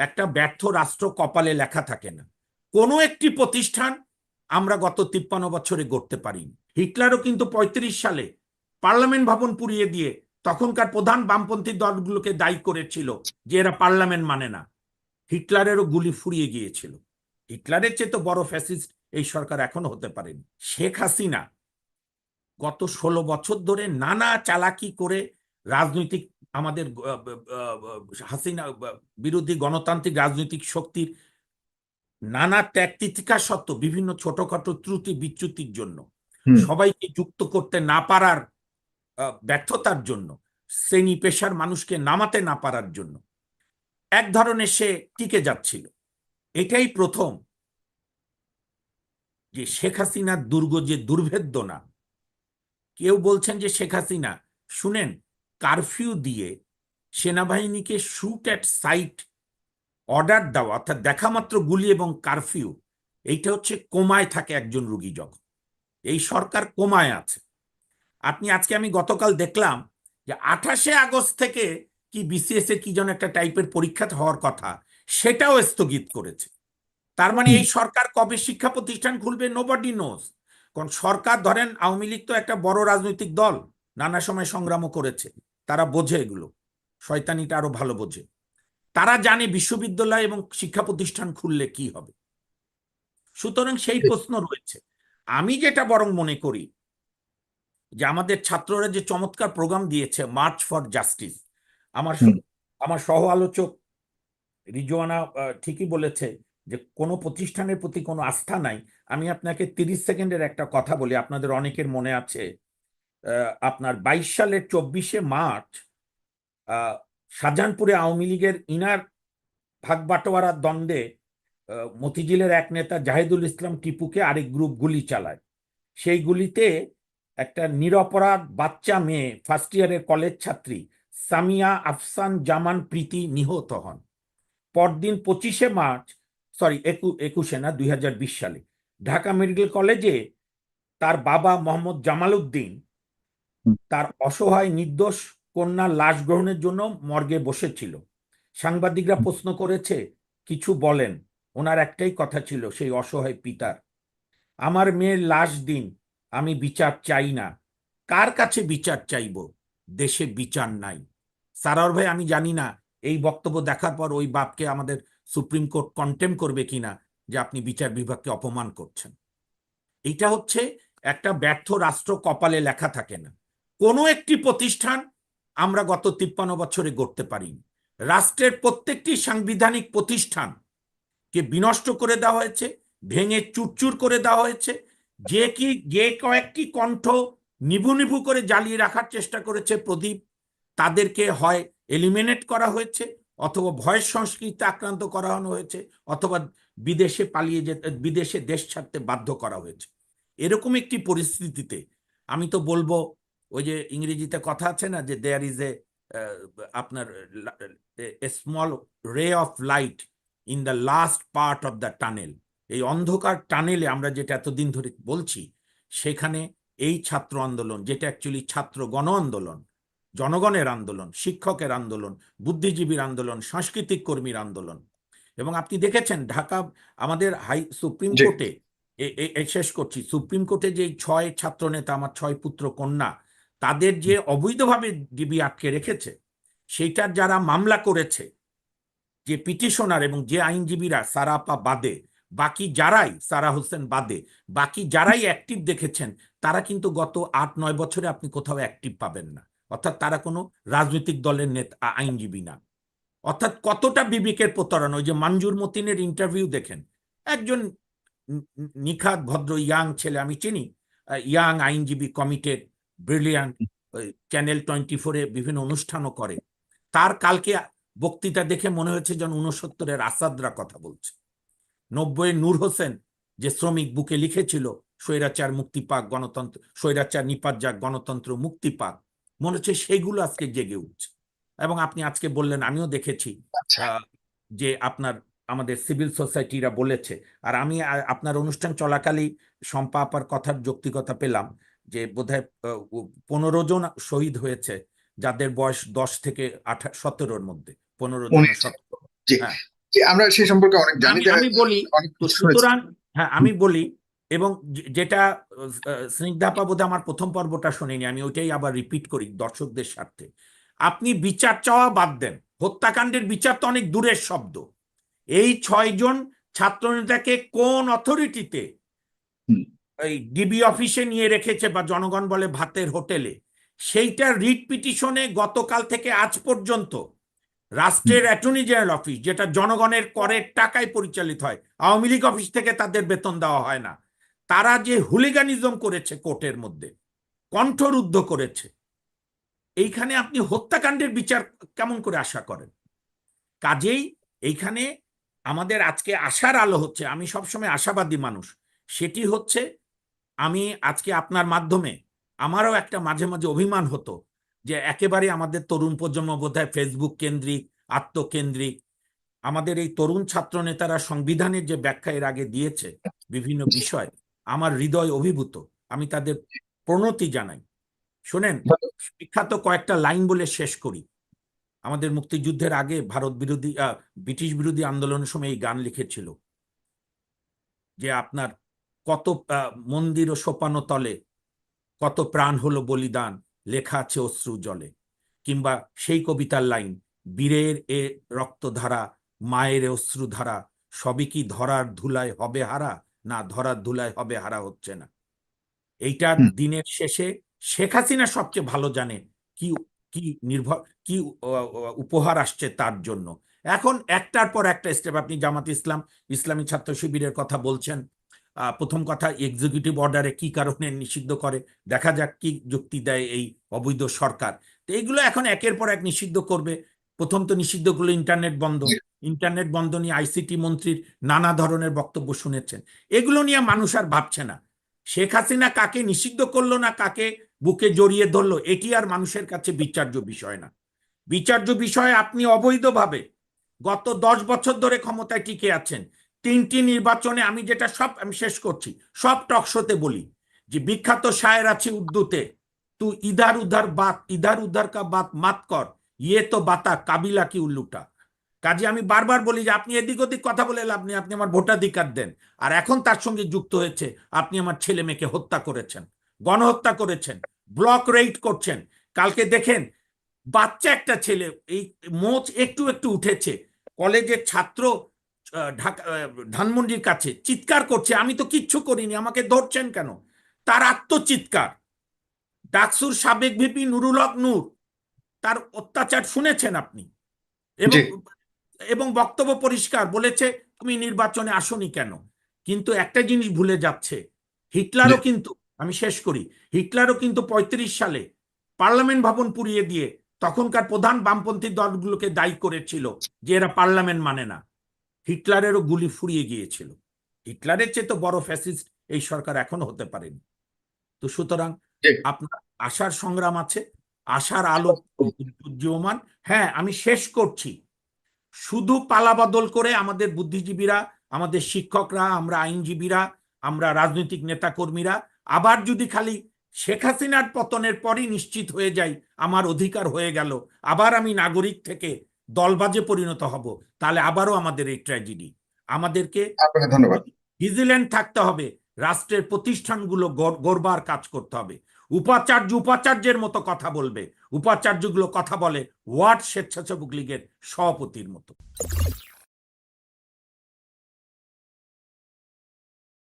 একটা ব্যর্থ রাষ্ট্র কপালে লেখা থাকে না। কোনো একটি প্রতিষ্ঠান আমরা গত তিপ্পান্ন বছরে গড়তে পারিনি। হিটলারও কিন্তু পঁয়ত্রিশ সালে পার্লামেন্ট ভবন পুড়িয়ে দিয়ে তখনকার প্রধান বামপন্থী দলগুলোকে দায়ী করেছিল যে এরা পার্লামেন্ট মানে না। হিটলারেরও গুলি ফুরিয়ে গিয়েছিল। হিটলারের চেয়ে তো বড় ফ্যাসিস্ট এই সরকার এখনও হতে পারেনি। শেখ হাসিনা গত ষোলো বছর ধরে নানা চালাকি করে রাজনৈতিক আমাদের হাসিনা বিরোধী গণতান্ত্রিক রাজনৈতিক শক্তির নানা ত্যাগ তিতিকা সত্ত্বেও বিভিন্ন ছোটখাটো ত্রুটি বিচ্যুতির জন্য সবাইকে যুক্ত করতে না পারার ব্যর্থতার জন্য শ্রেণি পেশার মানুষকে নামাতে না পারার জন্য এক ধরনের সে টিকে যাচ্ছিল। এটাই প্রথম যে শেখ হাসিনার দুর্গ যে দুর্ভেদ্য না। কেউ বলছেন যে শেখ হাসিনা শুনেন কারফিউ দিয়ে সেনাবাহিনীকে শুট অ্যাট সাইট অর্ডার দেওয়া অর্থাৎ দেখা মাত্র গুলি এবং কারফিউ এইটা হচ্ছে কোমায় থাকে একজন রুগী যখন। এই সরকার কোমায় আছে। আপনি আজকে আমি গতকাল দেখলাম যে আঠাশে আগস্ট থেকে কি বিসিএস এ কি যেন একটা টাইপের পরীক্ষা হওয়ার কথা সেটাও স্থগিত করেছে। তার মানে এই সরকার কবে শিক্ষা প্রতিষ্ঠান খুলবে নোবডি নোজ কারণ সরকার ধরেন আওয়ামী লীগ তো একটা বড় রাজনৈতিক দল নানা সময় সংগ্রামও করেছে। তারা বোঝে এগুলো। শয়তানিটা আরও ভালো বোঝে। তারা জানে বিশ্ববিদ্যালয় এবং শিক্ষা প্রতিষ্ঠান খুললে কি হবে। সুতরাং সেই প্রশ্ন রয়েছে। আমি যেটা বরং মনে করি যে আমাদের ছাত্ররা যে চমৎকার প্রোগ্রাম দিয়েছে মার্চ ফর জাস্টিস আমার আমার সহ আলোচক রিজওয়ানা ঠিকই বলেছে যে কোনো প্রতিষ্ঠানের প্রতি কোনো আস্থা নাই। আমি আপনাকে তিরিশ সেকেন্ডের একটা কথা বলি আপনাদের অনেকের মনে আছে। আপনার বাইশ সালের চব্বিশে মার্চ শাহজাহানপুরে আওয়ামী লীগের ইনার ভাগ বাটোয়ারার দ্বন্দ্বে মতিঝিলের এক নেতা জাহিদুল ইসলাম টিপুকে আরেক গ্রুপ গুলি চালায় সেই গুলিতে একটা নিরপরাধ বাচ্চা মেয়ে ফার্স্ট ইয়ারের কলেজ ছাত্রী সামিয়া আফসান জামান প্রীতি নিহত হন পরদিন পঁচিশে মার্চ সরি একু, একুশে না, দুই হাজার বিশ সালে, ঢাকা মেডিকেল কলেজে তার বাবা মোহাম্মদ জামাল উদ্দিন। তার অসহায় নির্দোষ কন্যার লাশ গ্রহণের জন্য মর্গে বসেছিল। সাংবাদিকরা প্রশ্ন করেছে কিছু বলেন। ওনার একটাই কথা ছিল সেই অসহায় পিতার। আমার মেয়ের লাশ দিন আমি বিচার চাই না। কার কাছে বিচার চাইব? দেশে বিচার নাই। সারার ভাই আমি জানি না এই বক্তব্য দেখার পর ওই বাপকে আমাদের সুপ্রিম কোর্ট কন্টেম করবে কিনা যে আপনি বিচার বিভাগকে অপমান করছেন। এটা হচ্ছে একটা ব্যর্থ রাষ্ট্র কপালে লেখা থাকে না। কোনো একটি প্রতিষ্ঠান আমরা গত তিপ্পান্ন বছরে গড়তে পারিনি। রাষ্ট্রের প্রত্যেকটি সাংবিধানিক প্রতিষ্ঠান কে বিনষ্ট করে দেওয়া হয়েছে, ভেঙে চুরচুর করে দেওয়া হয়েছে, যে কি, যে কয়েকটি কণ্ঠ নিভু নিভু করে জ্বালিয়ে রাখার চেষ্টা করেছে প্রদীপ, তাদেরকে হয় এলিমিনেট করা হয়েছে অথবা ভয়ের সংস্কৃতি আক্রান্ত করানো হয়েছে অথবা বিদেশে পালিয়ে যেতে, বিদেশে দেশ ছাড়তে বাধ্য করা হয়েছে। এরকম একটি পরিস্থিতিতে আমি তো বলব ওই যে ইংরেজিতে কথা আছে না যে দেয়ার ইজ এ আপনার small ray of light in the last part of the tunnel এই অন্ধকার টানেলে আমরা যেটা এতদিন ধরে বলছি সেখানে এই ছাত্র আন্দোলন যেটা অ্যাকচুয়ালি ছাত্র গণ আন্দোলন জনগণের আন্দোলন শিক্ষকের আন্দোলন বুদ্ধিজীবীর আন্দোলন সাংস্কৃতিক কর্মীর আন্দোলন। এবং আপনি দেখেছেন ঢাকা আমাদের হাই সুপ্রিম কোর্টে শেষ করছি সুপ্রিম কোর্টে যে ছয় ছাত্র নেতা আমার ছয় পুত্র কন্যা তাদের যে অবৈধভাবে ডিবি আটকে রেখেছে, সেইটার যারা মামলা করেছে, যে পিটিশনার এবং যে আইনজীবীরা সারাপা বাদে, বাকি যারাই সারা হোসেন বাদে, বাকি যারাই অ্যাক্টিভ দেখেছেন, তারা কিন্তু গত আট, নয় বছরে আপনি কোথাও অ্যাক্টিভ পাবেন না। অর্থাৎ তারা কোনো রাজনৈতিক দলের নেতা আইনজীবী না। অর্থাৎ কতটা বিবেকের প্রতারণা? ওই যে মঞ্জুর মতিনের ইন্টারভিউ দেখেন। একজন নিখাত, ভদ্র ইয়াং ছেলে, আমি চিনি। ইয়াং আইনজীবী কমিটেড ব্রিলিয়ান্ট চ্যানেল টোয়েন্টি ফোরে বিভিন্ন অনুষ্ঠানও করে। তার কালকে বক্তৃতা দেখে মনে হয়েছে যেন উনসত্তরের আসাদরা কথা বলছে। নব্বই নূর হোসেন যে শ্রমিক বুকে লিখেছিল স্বৈরাচার মুক্তি পাক গণতন্ত্র স্বৈরাচার নিপাত যাক গণতন্ত্র মুক্তি পাক মনে হচ্ছে সেইগুলো আজকে জেগে উঠছে। এবং আপনি আজকে বললেন আমিও দেখেছি আচ্ছা। আহ, যে আপনার আমাদের সিভিল সোসাইটিরা বলেছে। আর আমি আপনার অনুষ্ঠান চলাকালেই শম্পা আপার কথার যৌক্তিকতা পেলাম। যে বোধহয় পনেরো জন শহীদ হয়েছে যাদের বয়স দশ থেকে আঠা সতেরোর মধ্যে পনেরো জন। হ্যাঁ আমরা সেই সম্পর্কে অনেক জানি আমি বলি। সুতরাং হ্যাঁ আমি বলি এবং যেটা স্নিগ্ধাপা বোধ আমার প্রথম পর্বটা শোনেনি আমি ওইটাই আবার রিপিট করি দর্শকদের স্বার্থে আপনি বিচার চাওয়া বাদ দেন হত্যাকাণ্ডের বিচার তো অনেক দূরের শব্দ এই ছয়জন ছাত্রনেতাকে কোন অথরিটিতে। এই ডিবি অফিসে নিয়ে রেখেছে বা জনগণ বলে ভাতের হোটেলে। সেইটা রিট পিটিশনে গতকাল থেকে আজ পর্যন্ত রাষ্ট্রের অ্যাটর্নি জেনারেল অফিস যেটা জনগণের করের টাকায় পরিচালিত হয় আওয়ামী লীগ অফিস থেকে তাদের বেতন দেওয়া হয় না। তারা যে হুলিগানিজম করেছে কোর্টের মধ্যে কণ্ঠরুদ্ধ করেছে এইখানে আপনি হত্যাকাণ্ডের বিচার কেমন করে আশা করেন? কাজেই এইখানে আমাদের আজকে আশার আলো হচ্ছে আমি সবসময় আশাবাদী মানুষ সেটি হচ্ছে আমি আজকে আপনার মাধ্যমে আমারও একটা মাঝে মাঝে অভিমান হতো যে একেবারে আমাদের তরুণ প্রজন্ম বোধহয় ফেসবুক কেন্দ্রিক আত্মকেন্দ্রিক আমাদের এই তরুণ ছাত্র নেতারা সংবিধানের যে ব্যাখ্যা এর আগে দিয়েছে বিভিন্ন বিষয় আমার হৃদয় অভিভূত। আমি তাদের প্রণতি জানাই। শোনেন বিখ্যাত কয়েকটা লাইন বলে শেষ করি। আমাদের মুক্তিযুদ্ধের আগে ভারত বিরোধী আহ, ব্রিটিশ বিরোধী আন্দোলনের সময় এই গান লিখেছিল যে আপনার কত মন্দির ও সোপানো তলে কত প্রাণ হলো বলিদান লেখা আছে অশ্রু জলে। কিংবা সেই কবিতার লাইন বীরের এ রক্তধারা মায়ের অশ্রুধারা সবই কি ধরার ধুলায় হবে হারা না ধরার ধুলায় হবে হারা হচ্ছে না। এইটা দিনের শেষে শেখ হাসিনা সবচেয়ে ভালো জানে কি কি নির্ভর কি উপহার আসছে তার জন্য। এখন একটার পর একটা স্টেপ আপনি জামাত ইসলাম ইসলামী ছাত্র শিবিরের কথা বলছেন প্রথম কথা এক্সিকিউটিভ অর্ডারে কি কারণে নিষিদ্ধ করে? দেখা যাক কি যুক্তি দেয় এই অবৈধ সরকার। তো এইগুলো এখন একের পর এক নিষিদ্ধ করবে। প্রথম তো নিষিদ্ধ করল ইন্টারনেট বন্ধ ইন্টারনেট বন্ধ নিয়ে আইসিটি মন্ত্রীর নানা ধরনের বক্তব্য শুনেছেন। এগুলো নিয়ে মানুষ আর ভাবছে না। শেখ হাসিনা কাকে নিষিদ্ধ করল না কাকে বুকে জড়িয়ে ধরলো এটি আর মানুষের কাছে বিচার্য বিষয় না। বিচার্য বিষয়ে আপনি অবৈধভাবে গত দশ বছর ধরে ক্ষমতায় টিকে আছেন। তিনটি নির্বাচনে আমি যেটা সব, আমি শেষ করছি, সব টকশোতে বলি যে বিখ্যাত শায়ের আছে উর্দুতে, তু ইধার উধার বাত, ইধার উধার কা বাত মাত কর ইয়ে তো বাতা, কাবিলা কি উল্লুটা? কাজে আমি বারবার বলি যে, আপনি এদিক ওদিক কথা বলে লাভ নেই, আপনি আমার ভোটাধিকার দেন, আর এখন তার সঙ্গে যুক্ত হয়েছে, আপনি আমার ছেলে মেয়েকে হত্যা করেছেন, গণহত্যা করেছেন ব্লক রেইড করছেন, কালকে দেখেন বাচ্চা একটা ছেলে, এই মোচ একটু একটু উঠেছে, কলেজের ছাত্র ঢাকা ধানমন্ডির কাছে চিৎকার করছে আমি তো কিচ্ছু করিনি আমাকে ধরছেন কেন? তার আত্মচিৎকার। ডাকসুর সাবেক ভিপি নুরুল হক নূর তার অত্যাচার শুনেছেন আপনি? এবং এবং বক্তব্য পরিষ্কার বলেছে তুমি নির্বাচনে আসনি কেন? কিন্তু একটা জিনিস ভুলে যাচ্ছে হিটলারও কিন্তু আমি শেষ করি হিটলারও কিন্তু পঁয়ত্রিশ সালে পার্লামেন্ট ভবন পুড়িয়ে দিয়ে তখনকার প্রধান বামপন্থী দলগুলোকে দায়ী করেছিল যে এরা পার্লামেন্ট মানে না। হিটলারেরও গুলি ফুরিয়ে গিয়েছিল। হিটলারের চেয়ে তো বড় ফ্যাসিস্ট এই সরকার এখনও হতে পারেনি। তো সুতরাং আপনার আশার সংগ্রাম আছে আশার আলো উজ্জীবমান হ্যাঁ আমি শেষ করছি। শুধু পালাবদল করে আমাদের বুদ্ধিজীবীরা আমাদের শিক্ষকরা আমরা আইনজীবীরা আমরা রাজনৈতিক নেতাকর্মীরা আবার যদি খালি শেখ হাসিনার পতনের পরই নিশ্চিত হয়ে যাই আমার অধিকার হয়ে গেল। আবার আমি নাগরিক থেকে দলবাজে পরিণত হব তাহলে আবারও আমাদের এই ট্র্যাজেডি আমাদেরকে ধন্যবাদ। ভিজিল্যান্ট থাকতে হবে রাষ্ট্রের প্রতিষ্ঠানগুলো গড়বার কাজ করতে হবে। উপাচার্য উপাচার্যের মতো কথা বলবে উপাচার্যগুলো কথা বলে ওয়ার্ড স্বেচ্ছাসেবক লীগের সভাপতির মতো।